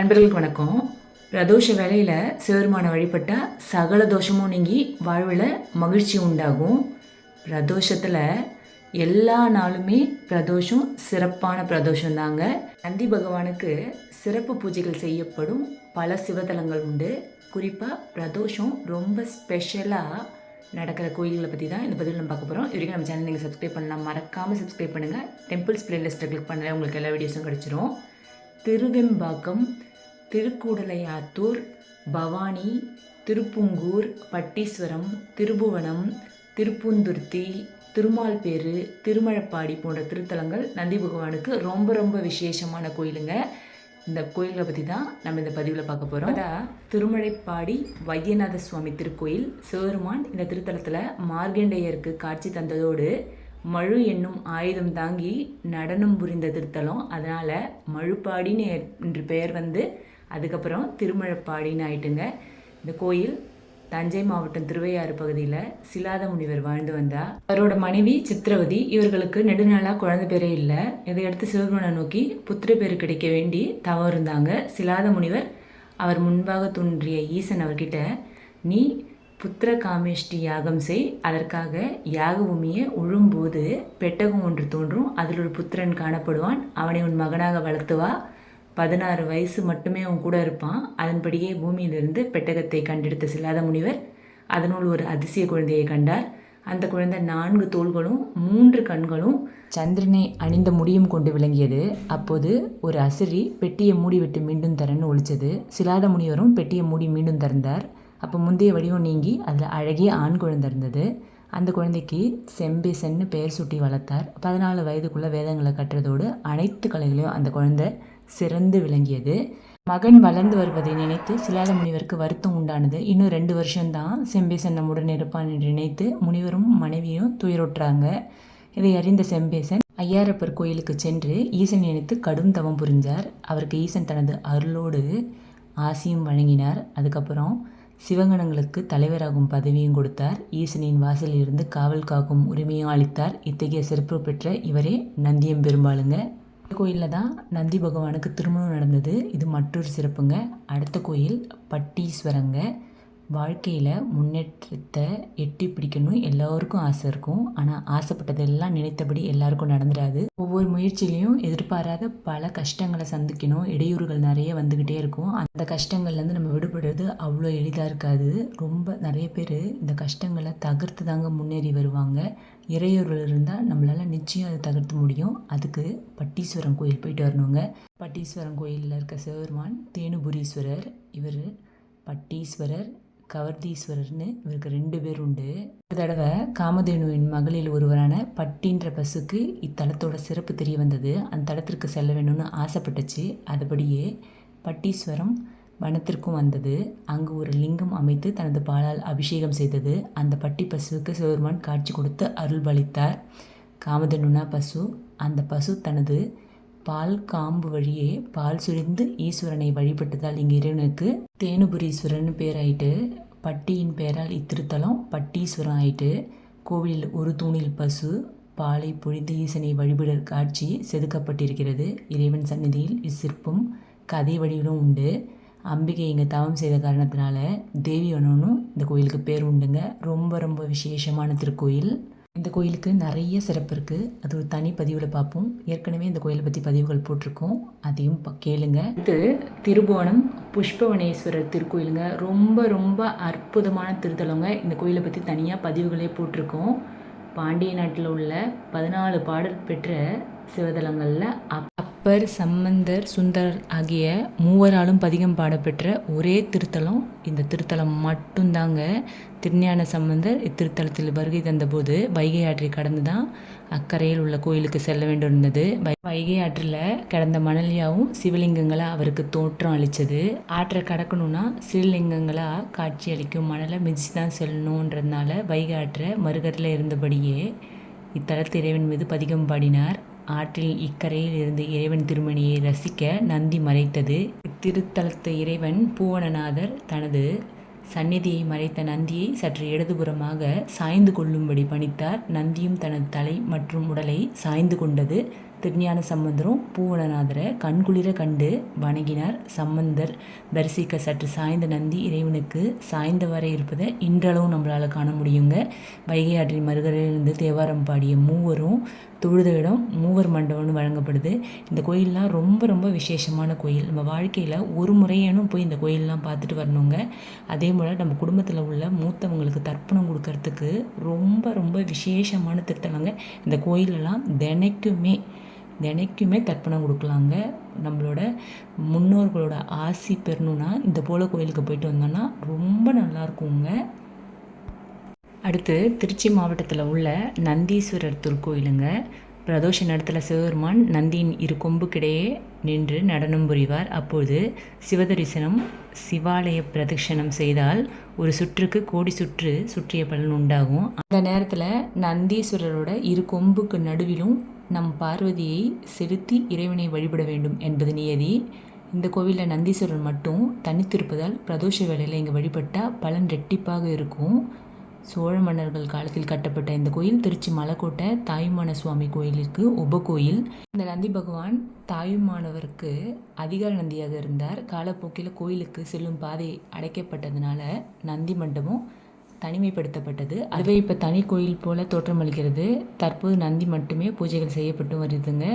நண்பர்களுக்கு வணக்கம். பிரதோஷ வேலையில் சிவருமான வழிபட்டால் சகல தோஷமும் நீங்கி வாழ்வில் மகிழ்ச்சி உண்டாகும். பிரதோஷத்தில் எல்லா நாளுமே பிரதோஷம் சிறப்பான பிரதோஷம் தாங்க. நந்தி பகவானுக்கு சிறப்பு பூஜைகள் செய்யப்படும் பல சிவதலங்கள் உண்டு. குறிப்பாக பிரதோஷம் ரொம்ப ஸ்பெஷலாக நடக்கிற கோயில்களை பற்றி தான் இந்த பதிவில் நம்ம பார்க்க போகிறோம் இது வரைக்கும் நம்ம சேனல் நீங்கள் சப்ஸ்கிரைப் பண்ணலாம். மறக்காமல் சப்ஸ்கிரைப் பண்ணுங்கள் டெம்பிள்ஸ் பிளேலிஸ்ட்டை கிளிக் பண்ணல உங்களுக்கு எல்லா வீடியோஸும் கிடச்சிரும். திருவெம்பாக்கம் திருக்கூடலையாத்தூர் பவானி திருப்புங்கூர் பட்டீஸ்வரம் திருபுவனம் திருப்பூந்துர்த்தி திருமால்பேரு திருமழப்பாடி போன்ற திருத்தலங்கள் நந்தி பகவானுக்கு ரொம்ப ரொம்ப விசேஷமான கோயிலுங்க. இந்த கோயிலை பற்றி தான் நம்ம இந்த பதிவில் பார்க்க போகிறோம் அதான் திருமழைப்பாடி வைத்தியநாத சுவாமி திருக்கோயில் சிவருமான் இந்த திருத்தலத்தில் மார்கண்டேயருக்கு காட்சி தந்ததோடு மழு என்னும் ஆயுதம் தாங்கி நடனம் புரிந்த திருத்தலம். அதனால் மழுப்பாடின்னு என்று பெயர் வந்து அதுக்கப்புறம் திருமழப்பாடின்னு ஆயிட்டுங்க. இந்த கோயில் தஞ்சை மாவட்டம் திருவையாறு பகுதியில் சிலாத முனிவர் வாழ்ந்து வந்தா. அவரோட மனைவி சித்திரவதி இவர்களுக்கு நெடுநாளாக குழந்தை பேரே இல்லை. இதையடுத்து சிவபெருமனை நோக்கி புத்திர பேர் கிடைக்க வேண்டி தவம் இருந்தாங்க சிலாத முனிவர். அவர் முன்பாக தோன்றிய ஈசன் அவர்கிட்ட நீ புத்திர காமேஷ்டி யாகம் செய். அதற்காக யாக பூமியை உழும்போது பெட்டகம் ஒன்று தோன்றும். அதில் ஒரு புத்திரன் காணப்படுவான். அவனை உன் மகனாக வளர்த்துவா பதினாறு வயசு மட்டுமே அவன் கூட இருப்பான். அதன்படியே பூமியிலிருந்து பெட்டகத்தை கண்டெடுத்த சில்லாத முனிவர் அதனுள் ஒரு அதிசய குழந்தையை கண்டார். அந்த குழந்தை நான்கு தோள்களும் மூன்று கண்களும் சந்திரனை அணிந்த முடியும் கொண்டு விளங்கியது. அப்போது ஒரு அசிரி பெட்டியை மூடிவிட்டு மீண்டும் தரன்னு ஒழிச்சது சிலாத முனிவரும் பெட்டியை மூடி மீண்டும் திறந்தார். அப்போ முந்தைய வடிவம் நீங்கி அதில் அழகிய ஆண் குழந்தை இருந்தது. அந்த குழந்தைக்கு செம்பேசன்னு பெயர் சுட்டி வளர்த்தார். பதினாலு வயதுக்குள்ளே வேதங்களை கட்டுறதோடு அனைத்து கலைகளையும் அந்த குழந்தை சிறந்து விளங்கியது. மகன் வளர்ந்து வருவதை நினைத்து சிலாத முனிவருக்கு வருத்தம் உண்டானது. இன்னும் ரெண்டு வருஷம்தான் செம்பேசன் நம்முடன் இருப்பான் என்று நினைத்து முனிவரும் மனைவியும் துயருற்றாங்க. இதை அறிந்த செம்பேசன் ஐயாரப்பர் கோயிலுக்கு சென்று ஈசன் நினைத்து கடும் தவம் புரிஞ்சார். அவருக்கு ஈசன் தனது அருளோடு ஆசியும் வழங்கினார். அதுக்கப்புறம் சிவகணங்களுக்கு தலைவராகும் பதவியும் கொடுத்தார். ஈசனின் வாசலில் இருந்து காவல் காக்கும் உரிமையும் அளித்தார். இத்தகைய சிறப்பு பெற்ற இவரே நந்தியம் பெரும்பாலுங்க கோயிலில் தான் நந்தி பகவானுக்கு திருமணம் நடந்தது. இது மற்றொரு சிறப்புங்க. அடுத்த கோயில் பட்டீஸ்வரங்க. வாழ்க்கையில் முன்னேற்றத்தை எட்டி பிடிக்கணும் எல்லோருக்கும் ஆசை இருக்கும். ஆனால் ஆசைப்பட்டதெல்லாம் நினைத்தபடி எல்லாருக்கும் நடந்துடாது ஒவ்வொரு முயற்சியிலையும் எதிர்பாராத பல கஷ்டங்களை சந்திக்கணும். இடையூறுகள் நிறைய வந்துக்கிட்டே இருக்கும். அந்த கஷ்டங்கள்லேருந்து நம்ம விடுபடுறது அவ்வளோ எளிதாக இருக்காது. ரொம்ப நிறைய பேர் இந்த கஷ்டங்களை தகர்த்து தாங்க முன்னேறி வருவாங்க. இறையூர்கள் இருந்தால் நம்மளால் நிச்சயம் அதை தகர்த்து முடியும். அதுக்கு பட்டீஸ்வரன் கோயில் போயிட்டு வரணுங்க. பட்டீஸ்வரன் கோயிலில் இருக்க சிவபெருமான் தேனுபுரீஸ்வரர். இவர் பட்டீஸ்வரர். கவர்தீஸ்வரர்னு இவருக்கு ரெண்டு பேர் உண்டு ஒரு தடவை காமதேனுவின் மகளில் ஒருவரான பட்டின்ற பசுக்கு இத்தலத்தோட சிறப்பு தெரிய வந்தது. அந்த தலத்திற்கு செல்ல வேணும்னு ஆசைப்பட்டுச்சு. அதுபடியே பட்டீஸ்வரம் வனத்திற்கும் வந்தது. அங்கு ஒரு லிங்கம் அமைத்து தனது பாலால் அபிஷேகம் செய்தது. அந்த பட்டி பசுவுக்கு சிவபெருமான் காட்சி கொடுத்து அருள் பலித்தார் காமதனுனா பசு. அந்த பசு தனது பால் காம்பு வழியே பால் சுரிந்து ஈஸ்வரனை வழிபட்டதால் இங்கே இறைவனுக்கு தேனுபுரீஸ்வரன் பேராயிட்டு பட்டியின் பெயரால் இத்திருத்தலம் பட்டீஸ்வரம் ஆயிட்டு கோவிலில் ஒரு தூணில் பசு பாலை பொழிந்து ஈசனை வழிபட காட்சி செதுக்கப்பட்டிருக்கிறது. இறைவன் சந்நிதியில் இச்சிற்பம் கதை வடிவிலும் உண்டு. அம்பிகை இங்கே தவம் செய்த காரணத்தினால தேவி வனம்னு இந்த கோயிலுக்கு பேர் உண்டுங்க. ரொம்ப ரொம்ப விசேஷமான திருக்கோயில். இந்த கோயிலுக்கு நிறைய சிறப்பு இருக்குது அது ஒரு தனி பதிவில் பார்ப்போம். ஏற்கனவே இந்த கோயிலை பற்றி பதிவுகள் போட்டிருக்கோம். அதையும் ப கேளுங்க. இது திருபுவனம் புஷ்பவனேஸ்வரர் திருக்கோயிலுங்க. ரொம்ப ரொம்ப அற்புதமான திருத்தலங்க. இந்த கோயிலை பற்றி தனியாக பதிவுகளே போட்டிருக்கோம். பாண்டிய நாட்டில் உள்ள பதினாலு பாடல் பெற்ற சிவதலங்களில் அப் அப்பர் சம்பந்தர் சுந்தரர் ஆகிய மூவராலும் பதிகம் பாடப்பெற்ற ஒரே திருத்தலம். இந்த திருத்தலம் மட்டும்தாங்க திருஞான சம்பந்தர் இத்திருத்தலத்தில் வருகை தந்தபோது வைகை ஆற்றை கடந்து தான் அக்கறையில் உள்ள கோயிலுக்கு செல்ல வேண்டியிருந்தது. வைகை ஆற்றில் கிடந்த மணலியாவும் சிவலிங்கங்களாக அவருக்கு தோற்றம் அளித்தது ஆற்றை கடக்கணும்னா சிவலிங்கங்களாக காட்சி அளிக்கும் மணலை மிதிச்சு தான் செல்லணுன்றதுனால வைகை ஆற்றை மறுகரில் இருந்தபடியே இத்தலத்து இறைவன் மீது பதிகம் பாடினார். ஆற்றில் இக்கரையில் இருந்து இறைவன் திருமணியை ரசிக்க நந்தி மறைத்தது. இத்திருத்தலத்து இறைவன் பூவனநாதர் தனது சந்நிதியை மறைத்த நந்தியை சற்று இடதுபுறமாக சாய்ந்து கொள்ளும்படி பணித்தார். நந்தியும் தனது தலை மற்றும் உடலை சாய்ந்து கொண்டது. திருஞான சம்பந்தரும் பூவனநாதரை கண்குளிர கண்டு வணங்கினார். சம்பந்தர் தரிசிக்க சற்று சாய்ந்த நந்தி இறைவனுக்கு சாய்ந்த வரை இருப்பதை இன்றளவும் நம்மளால் காண முடியுங்க. வைகை ஆற்றின் மறுகரையிலிருந்து தேவாரம் பாடிய மூவரும் தொழுத இடம் மூவர் மண்டபம்னு வழங்கப்படுது. இந்த கோயிலெலாம் ரொம்ப ரொம்ப விசேஷமான கோயில். நம்ம வாழ்க்கையில் ஒரு முறையேனும் போய் இந்த கோயிலெலாம் பார்த்துட்டு வரணுங்க. அதே போல் நம்ம குடும்பத்தில் உள்ள மூத்தவங்களுக்கு தர்ப்பணம் கொடுக்கறதுக்கு ரொம்ப ரொம்ப விசேஷமான திருத்தலங்க. இந்த கோயிலெல்லாம் தினைக்குமே தினைக்குமே தர்ப்பணம் கொடுக்கலாங்க. நம்மளோட முன்னோர்களோட ஆசி பெறணுன்னா இந்த போல கோயிலுக்கு போயிட்டு வந்தோன்னா ரொம்ப நல்லாயிருக்குங்க அடுத்து திருச்சி மாவட்டத்தில் உள்ள நந்தீஸ்வரர் திருக்கோயிலுங்க. பிரதோஷ நடத்தில் சிவபெருமான் நந்தியின் இரு கொம்புக்கிடையே நின்று நடனம் புரிவார். அப்போது சிவதரிசனம் சிவாலய பிரதட்சணம் செய்தால் ஒரு சுற்றுக்கு கோடி சுற்று சுற்றிய பலன் உண்டாகும். அந்த நேரத்தில் நந்தீஸ்வரரோட இரு கொம்புக்கு நடுவிலும் நம் பார்வதியை செலுத்தி இறைவனை வழிபட வேண்டும் என்பது நியதி. இந்த கோவிலில் நந்தீஸ்வரர் மட்டும் தனித்திருப்பதால் பிரதோஷ வேளையில் இங்கே வழிபட்டால் பலன் ரெட்டிப்பாக இருக்கும். சோழ மன்னர்கள் காலத்தில் கட்டப்பட்ட இந்த கோயில் திருச்சி மலைக்கோட்டை தாயுமான சுவாமி கோயிலுக்கு உபகோயில் இந்த நந்தி பகவான் தாயுமானவருக்கு அதிகார நந்தியாக இருந்தார். காலப்போக்கில் கோயிலுக்கு செல்லும் பாதை அடைக்கப்பட்டதுனால நந்தி மண்டபம் தனிமைப்படுத்தப்பட்டது. அதுவே இப்போ தனி கோயில் போல தோற்றமளிக்கிறது. தற்போது நந்தி மட்டுமே பூஜைகள் செய்யப்பட்டு வருதுங்க.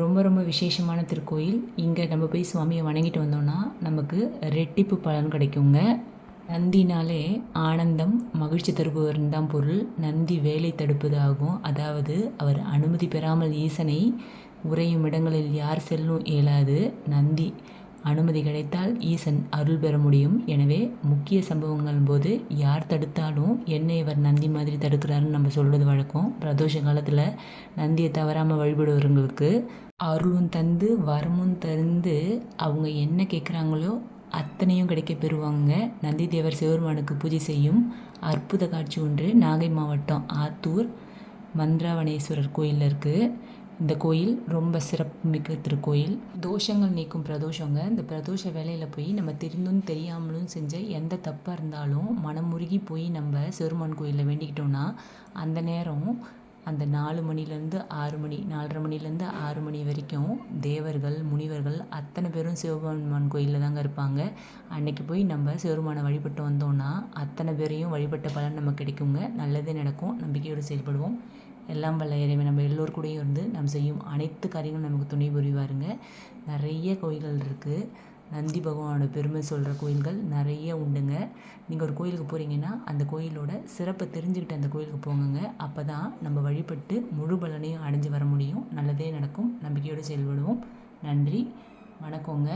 ரொம்ப ரொம்ப விசேஷமான திருக்கோயில். இங்கே நம்ம போய் சுவாமியை வணங்கிட்டு வந்தோம்னா நமக்கு ரெட்டிப்பு பலன் கிடைக்குங்க. நந்தினாலே ஆனந்தம் மகிழ்ச்சி தருபவர்னு தான் பொருள். நந்தி வேலை தடுப்பது ஆகும். அதாவது அவர் அனுமதி பெறாமல் ஈசனை உறையும் இடங்களில் யார் செல்லும் இயலாது. நந்தி அனுமதி கிடைத்தால் ஈசன் அருள் பெற முடியும். எனவே முக்கிய சம்பவங்கள் போது யார் தடுத்தாலும் என்ன இவர் நந்தி மாதிரி தடுக்கிறாருன்னு நம்ம சொல்கிறது வழக்கம். பிரதோஷ காலத்தில் நந்தியை தவறாமல் வழிபடுவவர்களுக்கு அருளும் தந்து வரமும் தந்து அவங்க என்ன கேட்குறாங்களோ அத்தனையும் கிடைக்க பெறுவாங்க. நந்தி தேவர் சிவருமானுக்கு பூஜை செய்யும் அற்புத காட்சி ஒன்று நாகை மாவட்டம் ஆத்தூர் மந்திராவணேஸ்வரர் கோயிலில் இருக்குது இந்த கோயில் ரொம்ப சிறப்பு மிக்க திருக்கோயில். தோஷங்கள் நீக்கும் பிரதோஷங்க. இந்த பிரதோஷ வேலையில் போய் நம்ம தெரிந்தும் தெரியாமலும் செஞ்ச எந்த தப்பாக இருந்தாலும் மனமுருகி போய் நம்ம சிவருமான் கோயிலில் வேண்டிக்கிட்டோன்னா அந்த நேரம் அந்த நாலு மணிலேருந்து ஆறு மணி நாலரை மணிலேருந்து ஆறு மணி வரைக்கும் தேவர்கள் முனிவர்கள் அத்தனை பேரும் சிவபெருமான் கோயிலில் தாங்க இருப்பாங்க. அன்னைக்கு போய் நம்ம சிவபெருமானை வழிபட்டு வந்தோம்னா அத்தனை பேரையும் வழிபட்ட பலன் நமக்கு கிடைக்குங்க. நல்லதே நடக்கும். நம்பிக்கையோடு செயல்படுவோம். எல்லாம் வல்ல இறைவன். நம்ம எல்லோர் கூடயும் இருந்து நாம் செய்யும் அனைத்து காரியங்களும் நமக்கு துணை புரிவாருங்க. நிறைய கோயில்கள் இருக்குது நந்தி பகவானோட பெருமை சொல்கிற கோயில்கள் நிறைய உண்டுங்க. நீங்கள் ஒரு கோயிலுக்கு போகிறீங்கன்னா அந்த கோயிலோட சிறப்பை தெரிஞ்சுக்கிட்டு அந்த கோயிலுக்கு போங்கங்க. அப்போ தான் நம்ம வழிபட்டு முழு பலனையும் அடைஞ்சு வர முடியும். நல்லதே நடக்கும். நம்பிக்கையோடு செயல்படுவோம். நன்றி. வணக்கங்க.